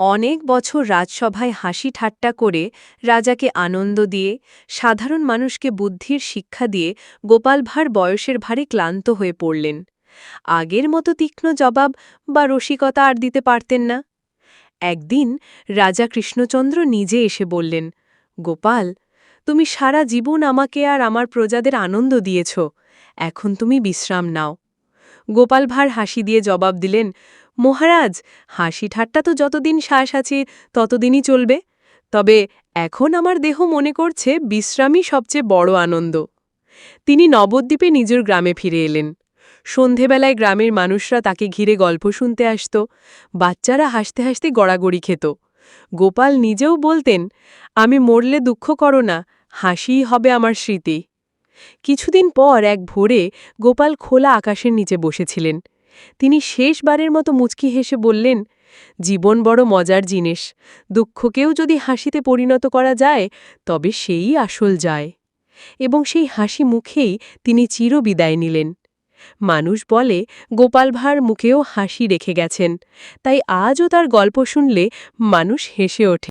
অনেক বছর রাজসভায় হাসি ঠাট্টা করে রাজাকে আনন্দ দিয়ে, সাধারণ মানুষকে বুদ্ধির শিক্ষা দিয়ে গোপাল ভাঁড় বয়সের ভারে ক্লান্ত হয়ে পড়লেন। আগের মতো তীক্ষ্ণ জবাব বা রসিকতা আর দিতে পারতেন না। একদিন রাজা কৃষ্ণচন্দ্র নিজে এসে বললেন, গোপাল, তুমি সারা জীবন আমাকে আর আমার প্রজাদের আনন্দ দিয়েছ, এখন তুমি বিশ্রাম নাও। গোপাল ভাঁড় হাসি দিয়ে জবাব দিলেন মহারাজ হাসি ঠাট্টা তো যতদিন শ্বাস আছে, ততদিনই চলবে। তবে এখন আমার দেহ মনে করছে বিশ্রামই সবচেয়ে বড় আনন্দ। তিনি নবদ্বীপে নিজের গ্রামে ফিরে এলেন। সন্ধেবেলায় গ্রামের মানুষরা তাকে ঘিরে গল্প শুনতে আসত। বাচ্চারা হাসতে হাসতে গড়াগড়ি খেত। গোপাল নিজেও বলতেন, আমি মরলে দুঃখ করো না, হাসিই হবে আমার স্মৃতি। কিছুদিন পর এক ভোরে গোপাল খোলা আকাশের নিচে বসেছিলেন। তিনি শেষবারের মতো মুচকি হেসে বললেন, জীবন বড় মজার জিনিস। দুঃখকেও যদি হাসিতে পরিণত করা যায়, তবে সেই আসল যায়। এবং সেই হাসি মুখেই তিনি চিরবিদায় নিলেন। মানুষ বলে, গোপাল ভাঁড় মুখেও হাসি রেখে গেছেন। তাই আজও তার গল্প শুনলে মানুষ হেসে ওঠে।